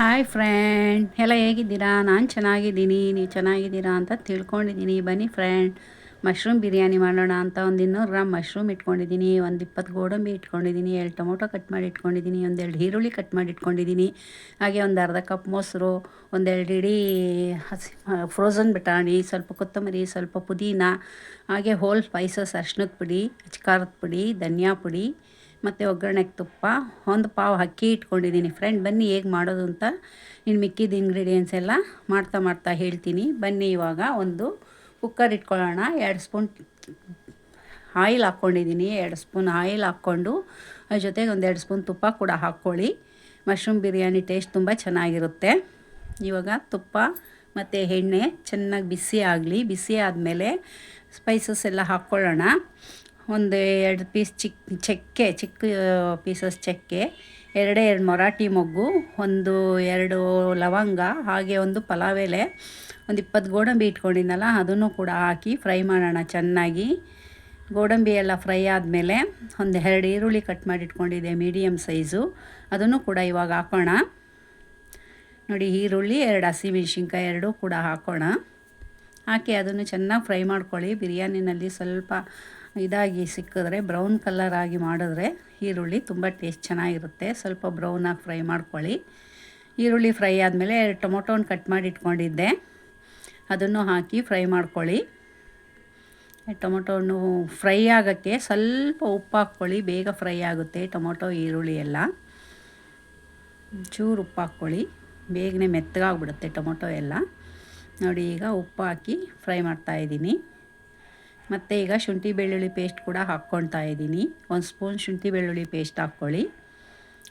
Hi friend ಎಲ್ಲ ಹೇಗಿದ್ದೀರಾ? ನಾನು ಚೆನ್ನಾಗಿದ್ದೀನಿ. ನೀವು ಚೆನ್ನಾಗಿದ್ದೀರಾ ಅಂತ ತಿಳ್ಕೊಂಡಿದ್ದೀನಿ. ಬನ್ನಿ ಫ್ರೆಂಡ್ ಮಶ್ರೂಮ್ ಬಿರಿಯಾನಿ ಮಾಡೋಣ ಅಂತ ಒಂದು ಇನ್ನೂರು ಗ್ರಾಮ್ ಮಶ್ರೂಮ್ ಇಟ್ಕೊಂಡಿದ್ದೀನಿ. ಒಂದು ಇಪ್ಪತ್ತು ಗೋಡಂಬಿ ಇಟ್ಕೊಂಡಿದ್ದೀನಿ. ಎರಡು ಟೊಮೊಟೊ ಕಟ್ ಮಾಡಿ ಇಟ್ಕೊಂಡಿದ್ದೀನಿ. ಒಂದೆರಡು ಈರುಳ್ಳಿ ಕಟ್ ಮಾಡಿ ಇಟ್ಕೊಂಡಿದ್ದೀನಿ. ಹಾಗೆ ಒಂದು ಅರ್ಧ ಕಪ್ ಮೊಸರು ಒಂದೆರಡು ಇಡೀ ಹಸಿ ಫ್ರೋಝನ್ ಬಟಾಣಿ, ಸ್ವಲ್ಪ ಕೊತ್ತಂಬರಿ, ಸ್ವಲ್ಪ ಪುದೀನ, ಹಾಗೆ ಹೋಲ್ ಸ್ಪೈಸಸ್ ಅರ್ಶಿನದ ಪುಡಿ, ಖಾರದ ಪುಡಿ, ಧನಿಯಾ ಪುಡಿ ಮತ್ತು ಒಗ್ಗರಣೆಗೆ ತುಪ್ಪ, ಒಂದು ಪಾವು ಅಕ್ಕಿ ಇಟ್ಕೊಂಡಿದ್ದೀನಿ ಫ್ರೆಂಡ್ ಬನ್ನಿ ಹೇಗೆ ಮಾಡೋದು ಅಂತ ಇನ್ನು ಮಿಕ್ಕಿದ ಇಂಗ್ರೀಡಿಯೆಂಟ್ಸ್ ಎಲ್ಲ ಮಾಡ್ತಾ ಮಾಡ್ತಾ ಹೇಳ್ತೀನಿ. ಬನ್ನಿ ಇವಾಗ ಒಂದು ಕುಕ್ಕರ್ ಇಟ್ಕೊಳ್ಳೋಣ. ಎರಡು ಸ್ಪೂನ್ ಆಯಿಲ್ ಹಾಕ್ಕೊಂಡಿದ್ದೀನಿ. ಎರಡು ಸ್ಪೂನ್ ಆಯಿಲ್ ಹಾಕ್ಕೊಂಡು ಅದ್ರ ಜೊತೆಗೆ ಒಂದು ಎರಡು ಸ್ಪೂನ್ ತುಪ್ಪ ಕೂಡ ಹಾಕ್ಕೊಳ್ಳಿ. ಮಶ್ರೂಮ್ ಬಿರಿಯಾನಿ ಟೇಸ್ಟ್ ತುಂಬ ಚೆನ್ನಾಗಿರುತ್ತೆ. ಇವಾಗ ತುಪ್ಪ ಮತ್ತು ಎಣ್ಣೆ ಚೆನ್ನಾಗಿ ಬಿಸಿ ಆಗಲಿ. ಬಿಸಿ ಆದಮೇಲೆ ಸ್ಪೈಸಸ್ ಎಲ್ಲ ಹಾಕ್ಕೊಳ್ಳೋಣ. ಒಂದು ಎರಡು ಪೀಸ್ ಚಿಕ್, ಚಕ್ಕೆ, ಚಿಕ್ಕ ಪೀಸಸ್ ಚಕ್ಕೆ, ಎರಡೇ ಎರಡು ಮೊರಾಟಿ ಮೊಗ್ಗು, ಒಂದು ಎರಡು ಲವಂಗ, ಹಾಗೆ ಒಂದು ಪಲಾವ್ ಎಲೆ, ಒಂದು ಇಪ್ಪತ್ತು ಗೋಡಂಬಿ ಇಟ್ಕೊಂಡಿದ್ದಲ್ಲ ಅದನ್ನು ಕೂಡ ಹಾಕಿ ಫ್ರೈ ಮಾಡೋಣ ಚೆನ್ನಾಗಿ. ಗೋಡಂಬಿ ಎಲ್ಲ ಫ್ರೈ ಆದಮೇಲೆ ಒಂದು ಎರಡು ಈರುಳ್ಳಿ ಕಟ್ ಮಾಡಿ ಇಟ್ಕೊಂಡಿದ್ದೆ ಮೀಡಿಯಮ್ ಸೈಜು ಅದನ್ನು ಕೂಡ ಇವಾಗ ಹಾಕೋಣ. ನೋಡಿ, ಈರುಳ್ಳಿ, ಎರಡು ಹಸಿಮೆಣ್ಸಿನ್ಕಾಯಿ, ಎರಡೂ ಕೂಡ ಹಾಕೋಣ. ಹಾಕಿ ಅದನ್ನು ಚೆನ್ನಾಗಿ ಫ್ರೈ ಮಾಡ್ಕೊಳ್ಳಿ. ಬಿರಿಯಾನಿನಲ್ಲಿ ಸ್ವಲ್ಪ ಇದಾಗಿ ಸಿಕ್ಕಿದ್ರೆ ಬ್ರೌನ್ ಕಲರ್ ಆಗಿ ಮಾಡಿದ್ರೆ ಈರುಳ್ಳಿ ತುಂಬ ಟೇಸ್ಟ್ ಚೆನ್ನಾಗಿರುತ್ತೆ. ಸ್ವಲ್ಪ ಬ್ರೌನಾಗಿ ಫ್ರೈ ಮಾಡ್ಕೊಳ್ಳಿ. ಈರುಳ್ಳಿ ಫ್ರೈ ಆದಮೇಲೆ ಟೊಮೊಟೊನ ಕಟ್ ಮಾಡಿ ಇಟ್ಕೊಂಡಿದ್ದೆ. ಅದನ್ನು ಹಾಕಿ ಫ್ರೈ ಮಾಡ್ಕೊಳ್ಳಿ. ಟೊಮೊಟೊನು ಫ್ರೈ ಆಗೋಕ್ಕೆ ಸ್ವಲ್ಪ ಉಪ್ಪು ಹಾಕ್ಕೊಳ್ಳಿ. ಬೇಗ ಫ್ರೈ ಆಗುತ್ತೆ ಟೊಮೊಟೊ, ಈರುಳ್ಳಿ ಎಲ್ಲ. ಚೂರು ಉಪ್ಪು ಹಾಕ್ಕೊಳ್ಳಿ. ಬೇಗನೆ ಮೆತ್ತಗಾಗ್ಬಿಡುತ್ತೆ ಟೊಮೊಟೊ ಎಲ್ಲ. ನೋಡಿ ಈಗ ಉಪ್ಪು ಹಾಕಿ ಫ್ರೈ ಮಾಡ್ತಾಯಿದ್ದೀನಿ ಮತ್ತು ಈಗ ಶುಂಠಿ ಬೆಳ್ಳುಳ್ಳಿ ಪೇಸ್ಟ್ ಕೂಡ ಹಾಕ್ಕೊಳ್ತಾ ಇದ್ದೀನಿ. ಒಂದು ಸ್ಪೂನ್ ಶುಂಠಿ ಬೆಳ್ಳುಳ್ಳಿ ಪೇಸ್ಟ್ ಹಾಕ್ಕೊಳ್ಳಿ.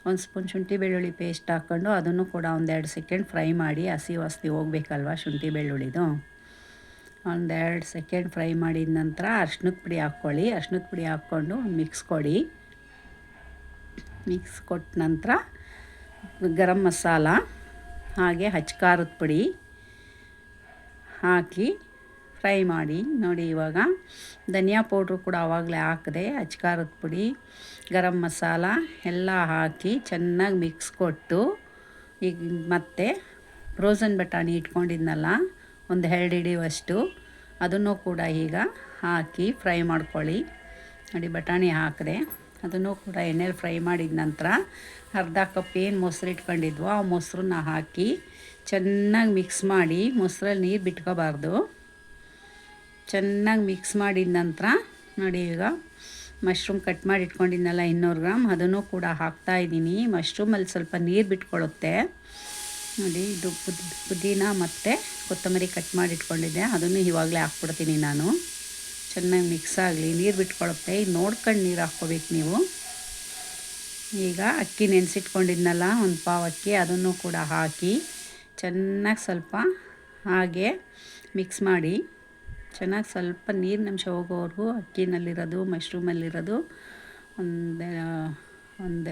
ಒಂದು ಸ್ಪೂನ್ ಶುಂಠಿ ಬೆಳ್ಳುಳ್ಳಿ ಪೇಸ್ಟ್ ಹಾಕ್ಕೊಂಡು ಅದನ್ನು ಕೂಡ ಒಂದೆರಡು ಸೆಕೆಂಡ್ ಫ್ರೈ ಮಾಡಿ ಹಸಿ ವಾಸನೆ ಹೋಗ್ಬೇಕಲ್ವ ಶುಂಠಿ ಬೆಳ್ಳುಳ್ಳಿದು? ಒಂದೆರಡು ಸೆಕೆಂಡ್ ಫ್ರೈ ಮಾಡಿದ ನಂತರ ಅರ್ಶಿನದ ಪುಡಿ ಹಾಕ್ಕೊಳ್ಳಿ. ಅರ್ಶಿನದ ಪುಡಿ ಹಾಕ್ಕೊಂಡು ಮಿಕ್ಸ್ ಕೊಡಿ. ಮಿಕ್ಸ್ ಕೊಟ್ಟ ನಂತರ ಗರಂ ಮಸಾಲ, ಹಾಗೆ ಹಚ್ಕಾರದ ಪುಡಿ ಹಾಕಿ ಫ್ರೈ ಮಾಡಿ, ನೋಡಿ ಇವಾಗ ಧನಿಯಾ ಪೌಡ್ರು ಕೂಡ ಆವಾಗಲೇ ಹಾಕಿದೆ ಅಚ್ಕಾರದ ಪುಡಿ, ಗರಂ ಮಸಾಲ ಎಲ್ಲ ಹಾಕಿ ಚೆನ್ನಾಗಿ ಮಿಕ್ಸ್ ಕೊಟ್ಟು, ಈಗ ಮತ್ತೆ ಫ್ರೋಸನ್ ಬಟಾಣಿ ಇಟ್ಕೊಂಡಿದ್ನಲ್ಲ, ಒಂದು ಎರಡು ಹಿಡಿಯುವಷ್ಟು, ಅದನ್ನು ಕೂಡ ಈಗ ಹಾಕಿ ಫ್ರೈ ಮಾಡ್ಕೊಳ್ಳಿ. ನೋಡಿ ಬಟಾಣಿ ಹಾಕಿದೆ, ಅದನ್ನು ಕೂಡ ಎಣ್ಣೆಲಿ ಫ್ರೈ ಮಾಡಿದ ನಂತರ ಅರ್ಧ ಕಪ್ ಏನು ಮೊಸರು ಇಟ್ಕೊಂಡಿದ್ವೋ ಆ ಮೊಸರನ್ನ ಹಾಕಿ ಚೆನ್ನಾಗಿ ಮಿಕ್ಸ್ ಮಾಡಿ, ಮೊಸರಲ್ಲಿ ನೀರು ಬಿಟ್ಕೋಬಾರ್ದು. ಚೆನ್ನಾಗಿ ಮಿಕ್ಸ್ ಮಾಡಿದ ನಂತರ, ನೋಡಿ ಈಗ ಮಶ್ರೂಮ್ ಕಟ್ ಮಾಡಿ ಇಟ್ಕೊಂಡಿದ್ನಲ್ಲ ಇನ್ನೂರು ಗ್ರಾಮ್, ಅದನ್ನು ಕೂಡ ಹಾಕ್ತಾಯಿದ್ದೀನಿ ಮಶ್ರೂಮಲ್ಲಿ ಸ್ವಲ್ಪ ನೀರು ಬಿಟ್ಕೊಳ್ಳುತ್ತೆ. ನೋಡಿ, ಇದು ಪುದ್, ಪುದೀನ ಮತ್ತು ಕೊತ್ತಂಬರಿ ಕಟ್ ಮಾಡಿ ಇಟ್ಕೊಂಡಿದ್ದೆ. ಅದನ್ನು ಇವಾಗಲೇ ಹಾಕ್ಬಿಡ್ತೀನಿ ನಾನು. ಚೆನ್ನಾಗಿ ಮಿಕ್ಸ್ ಆಗಲಿ, ನೀರು ಬಿಟ್ಕೊಳ್ಳುತ್ತೆ. ಈಗ ನೋಡ್ಕೊಂಡು ನೀರು ಹಾಕ್ಕೋಬೇಕು ನೀವು. ಈಗ ಅಕ್ಕಿ ನೆನೆಸಿಟ್ಕೊಂಡಿದ್ನಲ್ಲ, ಒಂದು ಪಾವು ಅಕ್ಕಿ, ಅದನ್ನು ಕೂಡ ಹಾಕಿ ಚೆನ್ನಾಗಿ ಸ್ವಲ್ಪ ಹಾಗೆ ಮಿಕ್ಸ್ ಮಾಡಿ ಚೆನ್ನಾಗಿ ಸ್ವಲ್ಪ ನೀರಿನಂಶ ಹೋಗೋವರೆಗೂ ಅಕ್ಕಿನಲ್ಲಿರೋದು, ಮಶ್ರೂಮಲ್ಲಿರೋದು ಒಂದು ಒಂದು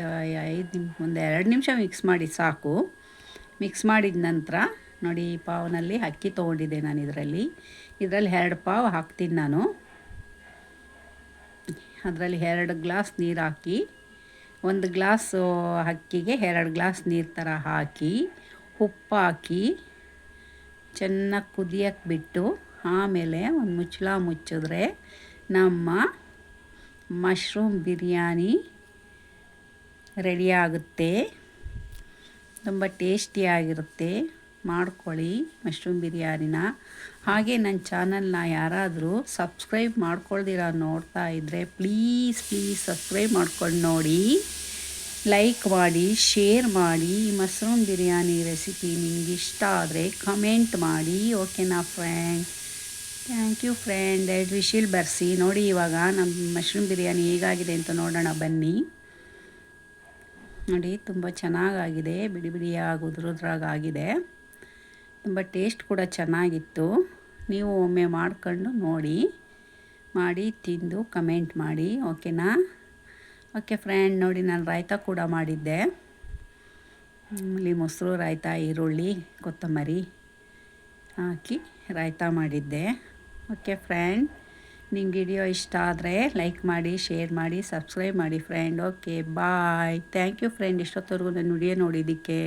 ಐದು ನಿಮ್, ಒಂದು ಎರಡು ನಿಮಿಷ ಮಿಕ್ಸ್ ಮಾಡಿ ಸಾಕು. ಮಿಕ್ಸ್ ಮಾಡಿದ ನಂತರ ನೋಡಿ ಈ ಪಾವ್ನಲ್ಲಿ ಅಕ್ಕಿ ತೊಗೊಂಡಿದ್ದೆ ನಾನು ಇದರಲ್ಲಿ. ಇದರಲ್ಲಿ ಎರಡು ಪಾವ್ ಹಾಕ್ತೀನಿ ನಾನು. ಅದರಲ್ಲಿ ಎರಡು ಗ್ಲಾಸ್ ನೀರು ಹಾಕಿ, ಒಂದು ಗ್ಲಾಸ್ ಅಕ್ಕಿಗೆ ಎರಡು ಗ್ಲಾಸ್ ನೀರು ಥರ ಹಾಕಿ, ಉಪ್ಪು ಹಾಕಿ, ಚೆನ್ನಾಗಿ ಕುದಿಯಕ್ಕೆ ಬಿಟ್ಟು ಆಮೇಲೆ ಒಂದು ಮುಚ್ಚಳ ಮುಚ್ಚಿದ್ರೆ ನಮ್ಮ ಮಶ್ರೂಮ್ ಬಿರಿಯಾನಿ ರೆಡಿಯಾಗುತ್ತೆ. ತುಂಬ ಟೇಸ್ಟಿಯಾಗಿರುತ್ತೆ ಮಾಡ್ಕೊಳ್ಳಿ ಮಶ್ರೂಮ್ ಬಿರಿಯಾನಿನ. ಹಾಗೆ ನನ್ನ ಚಾನಲ್ನ ಯಾರಾದರೂ ಸಬ್ಸ್ಕ್ರೈಬ್ ಮಾಡ್ಕೊಳ್ದಿರ ನೋಡ್ತಾ ಇದ್ದರೆ ಪ್ಲೀಸ್ ಪ್ಲೀಸ್ ಸಬ್ಸ್ಕ್ರೈಬ್ ಮಾಡ್ಕೊಂಡು ನೋಡಿ. ಲೈಕ್ ಮಾಡಿ ಶೇರ್ ಮಾಡಿ ಮಶ್ರೂಮ್ ಬಿರಿಯಾನಿ ರೆಸಿಪಿ ನಿಮ್ಗೆ ಇಷ್ಟ ಆದರೆ ಕಮೆಂಟ್ ಮಾಡಿ ಓಕೆನಾ ಫ್ರೆಂಡ್ ಥ್ಯಾಂಕ್ ಯು ಫ್ರೆಂಡ್ ಎರಡು ವಿಶಿಲ್ ಬರ್ಸಿ ನೋಡಿ ಇವಾಗ ನಮ್ಮ ಮಶ್ರೂಮ್ ಬಿರಿಯಾನಿ ಹೇಗಾಗಿದೆ ಅಂತ ನೋಡೋಣ, ಬನ್ನಿ. ನೋಡಿ, ತುಂಬ ಚೆನ್ನಾಗಾಗಿದೆ. ಬಿಡಿ ಬಿಡಿಯಾಗಿ ಉದುರುದ್ರಾಗಾಗಿದೆ. ತುಂಬ ಟೇಸ್ಟ್ ಕೂಡ ಚೆನ್ನಾಗಿತ್ತು. ನೀವು ಒಮ್ಮೆ ಮಾಡ್ಕೊಂಡು ನೋಡಿ. ಮಾಡಿ, ತಿಂದು ಕಮೆಂಟ್ ಮಾಡಿ ಓಕೆನಾ ಓಕೆ ಫ್ರೆಂಡ್ ನೋಡಿ, ನಾನು ರಾಯ್ತ ಕೂಡ ಮಾಡಿದ್ದೆ. ಇಲ್ಲಿ ಮೊಸರು, ರಾಯ್ತ, ಈರುಳ್ಳಿ, ಕೊತ್ತಂಬರಿ ಹಾಕಿ ರಾಯ್ತ ಮಾಡಿದ್ದೆ. ಓಕೆ ಫ್ರೆಂಡ್ ನಿಮ್ಗೆ ವಿಡಿಯೋ ಇಷ್ಟ ಆದರೆ ಲೈಕ್ ಮಾಡಿ, ಶೇರ್ ಮಾಡಿ, ಸಬ್ಸ್ಕ್ರೈಬ್ ಮಾಡಿ friend. Okay, bye. Thank you friend, ಇಷ್ಟೊತ್ತವರೆಗೂ ನನ್ನ ವಿಡಿಯೋ ನೋಡಿದ್ದಕ್ಕೆ.